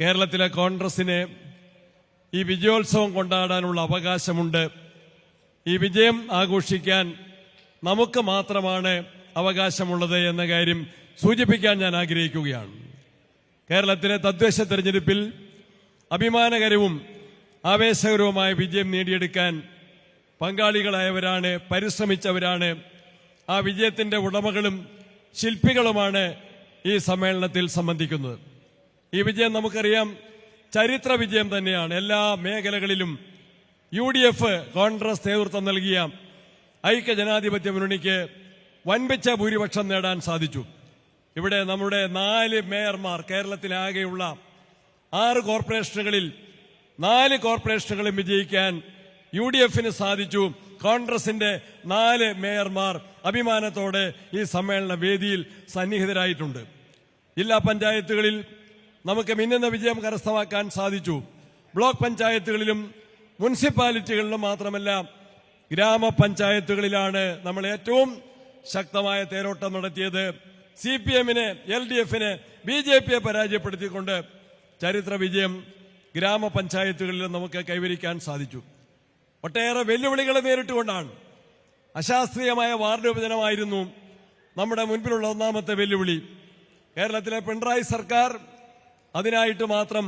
കേരളത്തിലെ കോൺഗ്രസിന് ഈ വിജയോത്സവം കൊണ്ടാടാനുള്ള അവകാശമുണ്ട്. ഈ വിജയം ആഘോഷിക്കാൻ നമുക്ക് മാത്രമാണ് അവകാശമുള്ളത് എന്ന കാര്യം സൂചിപ്പിക്കാൻ ഞാൻ ആഗ്രഹിക്കുകയാണ്. കേരളത്തിലെ തദ്ദേശ തെരഞ്ഞെടുപ്പിൽ അഭിമാനകരവും ആവേശകരവുമായ വിജയം നേടിയെടുക്കാൻ പങ്കാളികളായവരാണ് പരിശ്രമിച്ചവരാണ് ആ വിജയത്തിന്റെ ഉടമകളും ശില്പികളുമാണ് ഈ സമ്മേളനത്തിൽ സംബന്ധിക്കുന്നത്. ഈ വിജയം നമുക്കറിയാം. ചരിത്ര വിജയം തന്നെയാണ്. എല്ലാ മേഖലകളിലും യു ഡി എഫ് കോൺഗ്രസ് നേതൃത്വം നൽകിയ ഐക്യ ജനാധിപത്യ മുന്നണിക്ക് വൻപിച്ച ഭൂരിപക്ഷം നേടാൻ സാധിച്ചു. ഇവിടെ നമ്മുടെ നാല് മേയർമാർ കേരളത്തിലാകെയുള്ള ആറ് കോർപ്പറേഷനുകളിൽ നാല് കോർപ്പറേഷനുകളും വിജയിക്കാൻ യു ഡി എഫിന് സാധിച്ചു. കോൺഗ്രസിന്റെ നാല് മേയർമാർ അഭിമാനത്തോടെ ഈ സമ്മേളന വേദിയിൽ സന്നിഹിതരായിട്ടുണ്ട്. ജില്ലാ പഞ്ചായത്തുകളിൽ നമുക്ക് മിന്നുന്ന വിജയം കരസ്ഥമാക്കാൻ സാധിച്ചു. ബ്ലോക്ക് പഞ്ചായത്തുകളിലും മുനിസിപ്പാലിറ്റികളിലും മാത്രമല്ല ഗ്രാമപഞ്ചായത്തുകളിലാണ് നമ്മൾ ഏറ്റവും ശക്തമായ തേരോട്ടം നടത്തിയത്. സി പി എമ്മിനെ എൽ ഡി എഫിനെ ബി ജെ പിയെ പരാജയപ്പെടുത്തിക്കൊണ്ട് ചരിത്ര വിജയം ഗ്രാമപഞ്ചായത്തുകളിൽ നമുക്ക് കൈവരിക്കാൻ സാധിച്ചു. ഒട്ടേറെ വെല്ലുവിളികളെ നേരിട്ടുകൊണ്ടാണ്. അശാസ്ത്രീയമായ വാർഡ് വിഭജനമായിരുന്നു നമ്മുടെ മുൻപിലുള്ള ഒന്നാമത്തെ വെല്ലുവിളി. കേരളത്തിലെ പിണറായി സർക്കാർ അതിനായിട്ട് മാത്രം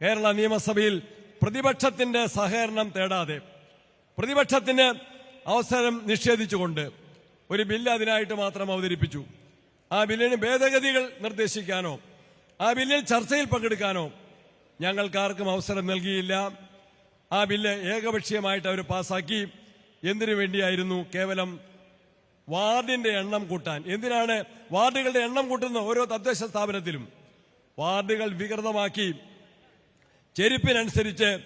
കേരള നിയമസഭയിൽ പ്രതിപക്ഷത്തിന്റെ സഹകരണം തേടാതെ പ്രതിപക്ഷത്തിന് അവസരം നിഷേധിച്ചുകൊണ്ട് ഒരു ബില്ല് അതിനായിട്ട് മാത്രം അവതരിപ്പിച്ചു. ആ ബില്ലിന് ഭേദഗതികൾ നിർദ്ദേശിക്കാനോ ആ ബില്ലിൽ ചർച്ചയിൽ പങ്കെടുക്കാനോ ഞങ്ങൾക്കാർക്കും അവസരം നൽകിയില്ല. ആ ബില്ല് ഏകപക്ഷീയമായിട്ട് അവർ പാസാക്കി. എന്തിനു വേണ്ടിയായിരുന്നു കേവലം വാർഡിന്റെ എണ്ണം കൂട്ടാൻ? എന്തിനാണ് വാർഡുകളുടെ എണ്ണം കൂട്ടുന്ന ഓരോ തദ്ദേശ സ്ഥാപനത്തിലും? വാർഡുകൾ വികൃതമാക്കി. ചെരുപ്പിനനുസരിച്ച്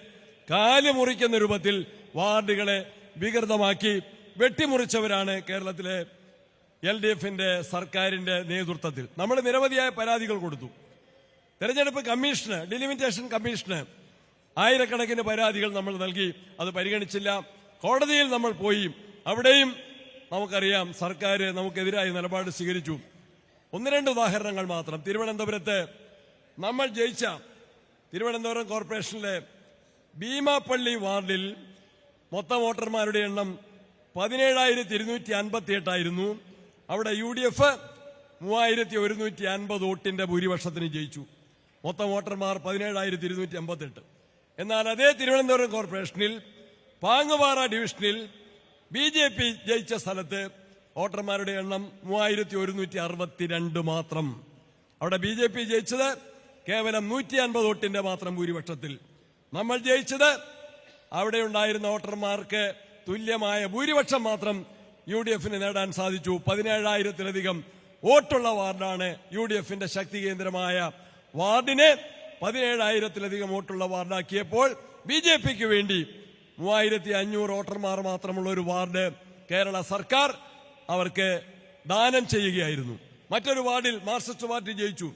കാൽ മുറിക്കുന്ന രൂപത്തിൽ വാർഡുകളെ വികൃതമാക്കി വെട്ടിമുറിച്ചവരാണ് കേരളത്തിലെ എൽ ഡി എഫിന്റെ സർക്കാരിന്റെ നേതൃത്വത്തിൽ. നമ്മൾ നിരവധിയായ പരാതികൾ കൊടുത്തു. തെരഞ്ഞെടുപ്പ് കമ്മീഷന് ഡിലിമിറ്റേഷൻ കമ്മീഷന് ആയിരക്കണക്കിന് പരാതികൾ നമ്മൾ നൽകി. അത് പരിഗണിച്ചില്ല. കോടതിയിൽ നമ്മൾ പോയി. അവിടെയും നമുക്കറിയാം സർക്കാർ നമുക്കെതിരായ നിലപാട് സ്വീകരിച്ചു. ഒന്ന് രണ്ട് ഉദാഹരണങ്ങൾ മാത്രം. തിരുവനന്തപുരത്ത് നമ്മൾ ജയിച്ച തിരുവനന്തപുരം കോർപ്പറേഷനിലെ ഭീമാപ്പള്ളി വാർഡിൽ മൊത്തം വോട്ടർമാരുടെ എണ്ണം പതിനേഴായിരത്തി ഇരുന്നൂറ്റി അൻപത്തി എട്ടായിരുന്നു അവിടെ യു ഡി എഫ് മൂവായിരത്തി ഒരുന്നൂറ്റി അൻപത് വോട്ടിന്റെ ഭൂരിപക്ഷത്തിന് ജയിച്ചു. മൊത്തം വോട്ടർമാർ പതിനേഴായിരത്തി ഇരുന്നൂറ്റി അമ്പത്തെട്ട് എന്നാൽ അതേ തിരുവനന്തപുരം കോർപ്പറേഷനിൽ പാങ്ങുപാറ ഡിവിഷനിൽ ബി ജെ പി ജയിച്ച സ്ഥലത്ത് വോട്ടർമാരുടെ എണ്ണം മൂവായിരത്തി ഒരുന്നൂറ്റി അറുപത്തിരണ്ട് മാത്രം. അവിടെ ബി ജെ പി ജയിച്ചത് കേവലം നൂറ്റി അൻപത് വോട്ടിന്റെ മാത്രം ഭൂരിപക്ഷത്തിൽ. നമ്മൾ ജയിച്ചത് അവിടെ ഉണ്ടായിരുന്ന വോട്ടർമാർക്ക് തുല്യമായ ഭൂരിപക്ഷം മാത്രം യു ഡി എഫിന് നേടാൻ സാധിച്ചു. പതിനേഴായിരത്തിലധികം വോട്ടുള്ള വാർഡാണ് യു ഡി എഫിന്റെ ശക്തി കേന്ദ്രമായ വാർഡിനെ പതിനേഴായിരത്തിലധികം വോട്ടുള്ള വാർഡാക്കിയപ്പോൾ ബി ജെ പിക്ക് വേണ്ടി മൂവായിരത്തി അഞ്ഞൂറ് വോട്ടർമാർ മാത്രമുള്ള ഒരു വാർഡ് കേരള സർക്കാർ അവർക്ക് ദാനം ചെയ്യുകയായിരുന്നു. മറ്റൊരു വാർഡിൽ മാർക്സിസ്റ്റ് പാർട്ടി ജയിച്ചു.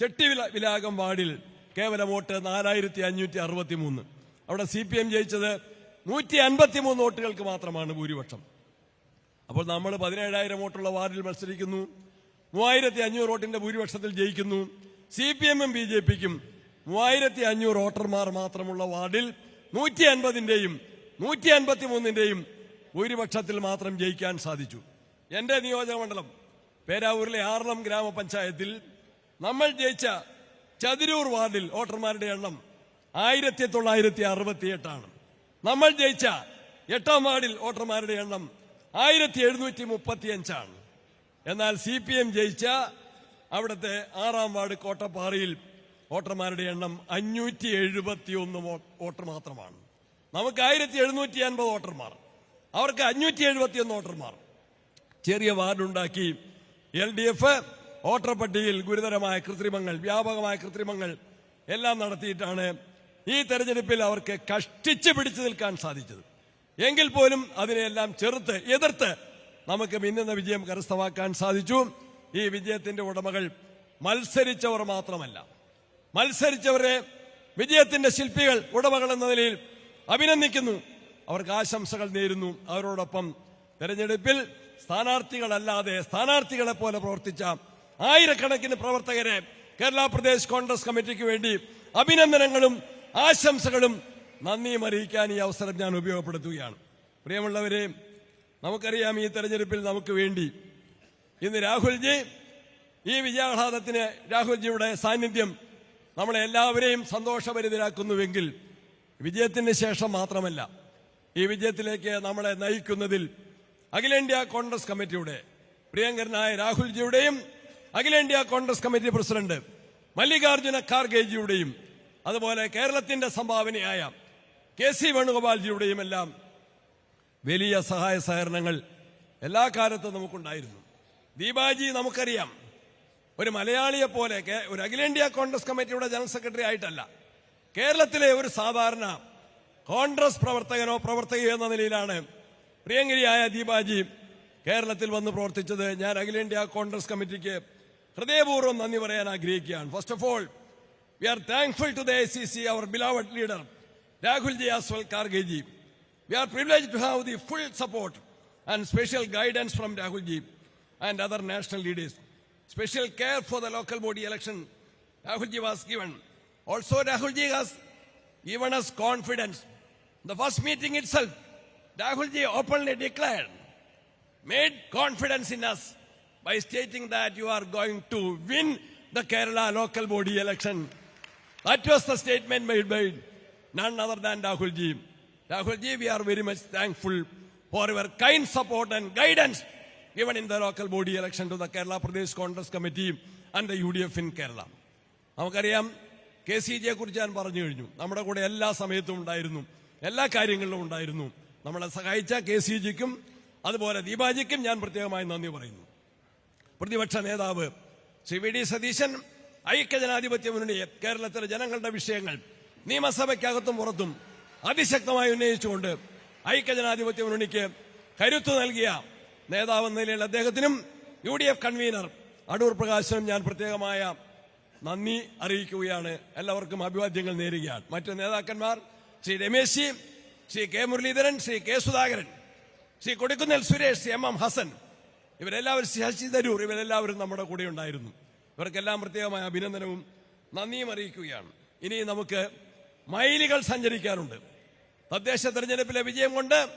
ചെട്ടിവില വിലാകം വാർഡിൽ കേവല വോട്ട് നാലായിരത്തി അഞ്ഞൂറ്റി അറുപത്തി മൂന്ന് അവിടെ സി പി എം ജയിച്ചത് നൂറ്റി അൻപത്തി മൂന്ന് വോട്ടുകൾക്ക് മാത്രമാണ് ഭൂരിപക്ഷം. അപ്പോൾ നമ്മൾ പതിനേഴായിരം വോട്ടുള്ള വാർഡിൽ മത്സരിക്കുന്നു മൂവായിരത്തി അഞ്ഞൂറ് വോട്ടിന്റെ ഭൂരിപക്ഷത്തിൽ ജയിക്കുന്നു. സി പി എമ്മും ബി ജെ പിക്കും മൂവായിരത്തി അഞ്ഞൂറ് വോട്ടർമാർ മാത്രമുള്ള വാർഡിൽ നൂറ്റി അൻപതിന്റെയും നൂറ്റി അൻപത്തി മൂന്നിന്റെയും ഭൂരിപക്ഷത്തിൽ മാത്രം ജയിക്കാൻ സാധിച്ചു. എന്റെ നിയോജകമണ്ഡലം പേരാവൂരിലെ ആറളം ഗ്രാമപഞ്ചായത്തിൽ നമ്മൾ ജയിച്ച ചതിരൂർ വാർഡിൽ വോട്ടർമാരുടെ എണ്ണം ആയിരത്തി തൊള്ളായിരത്തി അറുപത്തിയെട്ടാണ് നമ്മൾ ജയിച്ച എട്ടാം വാർഡിൽ വോട്ടർമാരുടെ എണ്ണം ആയിരത്തി എഴുന്നൂറ്റി മുപ്പത്തിയഞ്ചാണ് എന്നാൽ സി പി എം ജയിച്ച അവിടുത്തെ ആറാം വാർഡ് കോട്ടപ്പാറയിൽ വോട്ടർമാരുടെ എണ്ണം അഞ്ഞൂറ്റി എഴുപത്തി ഒന്ന് വോട്ടർ മാത്രമാണ്. നമുക്ക് ആയിരത്തി എഴുന്നൂറ്റി അൻപത് വോട്ടർമാർ. അവർക്ക് അഞ്ഞൂറ്റി എഴുപത്തി ഒന്ന് വോട്ടർമാർ. ചെറിയ വാർഡുണ്ടാക്കി എൽ ഡി എഫ് വോട്ടർ പട്ടികയിൽ ഗുരുതരമായ കൃത്രിമങ്ങൾ വ്യാപകമായ കൃത്രിമങ്ങൾ എല്ലാം നടത്തിയിട്ടാണ് ഈ തെരഞ്ഞെടുപ്പിൽ അവർക്ക് കഷ്ടിച്ച് പിടിച്ചു നിൽക്കാൻ സാധിച്ചത്. എങ്കിൽ പോലും അതിനെയെല്ലാം ചെറുത്ത് എതിർത്ത് നമുക്ക് മിന്നുന്ന വിജയം കരസ്ഥമാക്കാൻ സാധിച്ചു. ഈ വിജയത്തിന്റെ ഉടമകൾ മത്സരിച്ചവർ മാത്രമല്ല. മത്സരിച്ചവരെ വിജയത്തിന്റെ ശില്പികൾ ഉടമകൾ എന്ന നിലയിൽ അഭിനന്ദിക്കുന്നു. അവർക്ക് ആശംസകൾ നേരുന്നു. അവരോടൊപ്പം തെരഞ്ഞെടുപ്പിൽ സ്ഥാനാർത്ഥികളല്ലാതെ സ്ഥാനാർത്ഥികളെ പോലെ പ്രവർത്തിച്ച ആയിരക്കണക്കിന് പ്രവർത്തകരെ കേരള പ്രദേശ് കോൺഗ്രസ് കമ്മിറ്റിക്ക് വേണ്ടി അഭിനന്ദനങ്ങളും ആശംസകളും നന്ദിയും അറിയിക്കാൻ ഈ അവസരം ഞാൻ ഉപയോഗപ്പെടുത്തുകയാണ്. പ്രിയമുള്ളവരെ നമുക്കറിയാം ഈ തെരഞ്ഞെടുപ്പിൽ നമുക്ക് വേണ്ടി ഇന്ന് രാഹുൽജി ഈ വിജയാഹ്ലാദത്തിന് രാഹുൽജിയുടെ സാന്നിധ്യം നമ്മളെ എല്ലാവരെയും സന്തോഷഭരിതരാക്കുന്നുവെങ്കിൽ വിജയത്തിന് ശേഷം മാത്രമല്ല ഈ വിജയത്തിലേക്ക് നമ്മളെ നയിക്കുന്നതിൽ അഖിലേന്ത്യാ കോൺഗ്രസ് കമ്മിറ്റിയുടെ പ്രിയങ്കരനായ രാഹുൽജിയുടെയും അഖിലേന്ത്യാ കോൺഗ്രസ് കമ്മിറ്റി പ്രസിഡന്റ് മല്ലികാർജുന ഖാർഗേജിയുടെയും അതുപോലെ കേരളത്തിന്റെ സംഭാവനയായ കെ സി വേണുഗോപാൽജിയുടെയും എല്ലാം വലിയ സഹായ സഹകരണങ്ങൾ എല്ലാ കാലത്തും നമുക്കുണ്ടായിരുന്നു. ദീപാജി നമുക്കറിയാം. ഒരു മലയാളിയെ പോലെ ഒരു അഖിലേന്ത്യാ കോൺഗ്രസ് കമ്മിറ്റിയുടെ ജനറൽ സെക്രട്ടറി ആയിട്ടല്ല. കേരളത്തിലെ ഒരു സാധാരണ കോൺഗ്രസ് പ്രവർത്തകനോ പ്രവർത്തകയോ എന്ന നിലയിലാണ് പ്രിയങ്കരിയായ ദീപാജി കേരളത്തിൽ വന്ന് പ്രവർത്തിച്ചത്. ഞാൻ അഖിലേന്ത്യാ കോൺഗ്രസ് കമ്മിറ്റിക്ക് ഹൃദയപൂർവം നന്ദി പറയാൻ ആഗ്രഹിക്കുകയാണ് first of all we are thankful to the A C C our beloved leader Rahul ji as well Khargeji We are privileged to have the full support and special guidance from Rahul ji and other national leaders. Special care for the local body election Rahul ji was given. Also, Rahul ji has given us confidence. The first meeting itself, Rahul ji openly declared, made confidence in us by stating that you are going to win the Kerala local body election. That was the statement made by none other than Rahul ji. Rahul ji, we are very much thankful for your kind support and guidance given in the local body election to the Kerala Pradesh Congress Committee and the UDF in Kerala. നമുക്കറിയാം K C ജിയെ കുറിച്ച് ഞാൻ പറഞ്ഞു കഴിഞ്ഞു നമ്മുടെ കൂടെ എല്ലാ സമയത്തും ഉണ്ടായിരുന്നു എല്ലാ കാര്യങ്ങളിലും ഉണ്ടായിരുന്നു നമ്മളെ സഹായിച്ച കെ സി ജിക്കും അതുപോലെ ദീപാജിക്കും ഞാൻ പ്രത്യേകമായി നന്ദി പറയുന്നു പ്രതിപക്ഷ നേതാവ് ശ്രീ വി ഡി സതീശൻ ഐക്യജനാധിപത്യ മുന്നണിയെ കേരളത്തിലെ ജനങ്ങളുടെ വിഷയങ്ങൾ നിയമസഭയ്ക്കകത്തും പുറത്തും അതിശക്തമായി ഉന്നയിച്ചുകൊണ്ട് ഐക്യജനാധിപത്യ മുന്നണിക്ക് കരുത്തു നൽകിയ നേതാവെന്ന നിലയിൽ അദ്ദേഹത്തിനും U D F convener Adoor പ്രകാശനും ഞാൻ പ്രത്യേകമായ നന്ദി അറിയിക്കുകയാണ്. എല്ലാവർക്കും അഭിവാദ്യങ്ങൾ നേരുകയാണ്. മറ്റു നേതാക്കന്മാർ Shri Ramesh ji, Shri K Muraleedharan Shri K Sudhakaran Shri Kodikunnil Suresh M M Hassan ഇവരെല്ലാവരും ശശി തരൂർ ഇവരെല്ലാവരും നമ്മുടെ കൂടെ ഉണ്ടായിരുന്നു. ഇവർക്കെല്ലാം പ്രത്യേകമായ അഭിനന്ദനവും നന്ദിയും അറിയിക്കുകയാണ്. ഇനി നമുക്ക് മൈലുകൾ സഞ്ചരിക്കാറുണ്ട് തദ്ദേശ തെരഞ്ഞെടുപ്പിലെ വിജയം കൊണ്ട്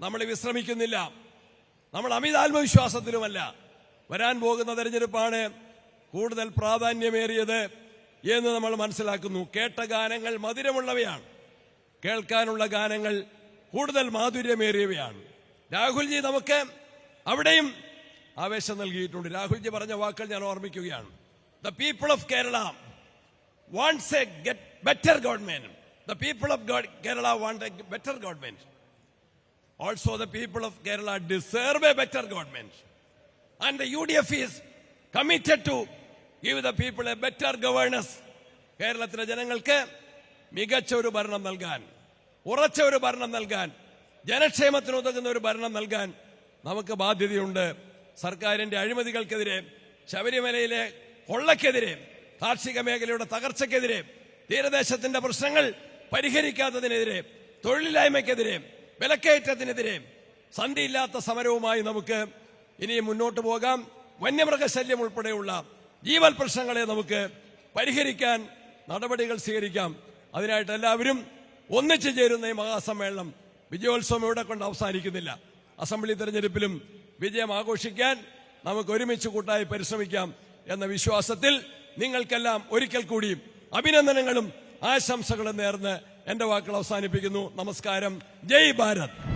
നമ്മൾ വിശ്രമിക്കുന്നില്ല. നമ്മൾ അമിത ആത്മവിശ്വാസത്തിലുമല്ല. വരാൻ പോകുന്ന തെരഞ്ഞെടുപ്പാണ് കൂടുതൽ പ്രാധാന്യമേറിയത് എന്ന് നമ്മൾ മനസ്സിലാക്കുന്നു. കേട്ട ഗാനങ്ങൾ മധുരമുള്ളവയാണ്. കേൾക്കാനുള്ള ഗാനങ്ങൾ കൂടുതൽ മാധുര്യമേറിയവയാണ്. രാഹുൽജി നമുക്ക് അവിടെയും ആവേശം നൽകിയിട്ടുണ്ട്. രാഹുൽജി പറഞ്ഞ വാക്കുകൾ ഞാൻ ഓർമ്മിക്കുകയാണ്. The people of Kerala wants a get better government the people of Kerala want a better government also the people of Kerala deserve a better government and U D F is committed to give the people a better governance കേരളത്തിലെ ജനങ്ങൾക്ക് മികച്ച ഒരു ഭരണം നൽകാൻ ഉറച്ച ഒരു ഭരണം നൽകാൻ ജനക്ഷേമത്തിന് ഉതകുന്ന ഒരു ഭരണം നൽകാൻ നമുക്ക് ബാധ്യതയുണ്ട്. സർക്കാരിന്റെ അഴിമതികൾക്കെതിരെ ശബരിമലയിലെ കൊള്ളക്കെതിരെ കാർഷിക മേഖലയുടെ തകർച്ചക്കെതിരെ തീരദേശത്തിന്റെ പ്രശ്നങ്ങൾ പരിഹരിക്കാത്തതിനെതിരെ തൊഴിലില്ലായ്മയ്ക്കെതിരെ വിലക്കയറ്റത്തിനെതിരെ സന്ധിയില്ലാത്ത സമരവുമായി നമുക്ക് ഇനിയും മുന്നോട്ട് പോകാം. വന്യമൃഗശല്യം ഉൾപ്പെടെയുള്ള ജീവൽ പ്രശ്നങ്ങളെ നമുക്ക് പരിഹരിക്കാൻ നടപടികൾ സ്വീകരിക്കാം. അതിനായിട്ട് എല്ലാവരും ഒന്നിച്ചു ചേരുന്ന ഈ മഹാസമ്മേളനം വിജയോത്സവം ഇവിടെ കൊണ്ട് അവസാനിക്കുന്നില്ല. അസംബ്ലി തെരഞ്ഞെടുപ്പിലും വിജയം ആഘോഷിക്കാൻ നമുക്ക് ഒരുമിച്ച് കൂട്ടായി പരിശ്രമിക്കാം എന്ന വിശ്വാസത്തിൽ നിങ്ങൾക്കെല്ലാം ഒരിക്കൽ കൂടി അഭിനന്ദനങ്ങളും ആശംസകളും നേർന്ന് എന്റെ വാക്കുകൾ അവസാനിപ്പിക്കുന്നു. നമസ്കാരം. ജയ് ഭാരത്.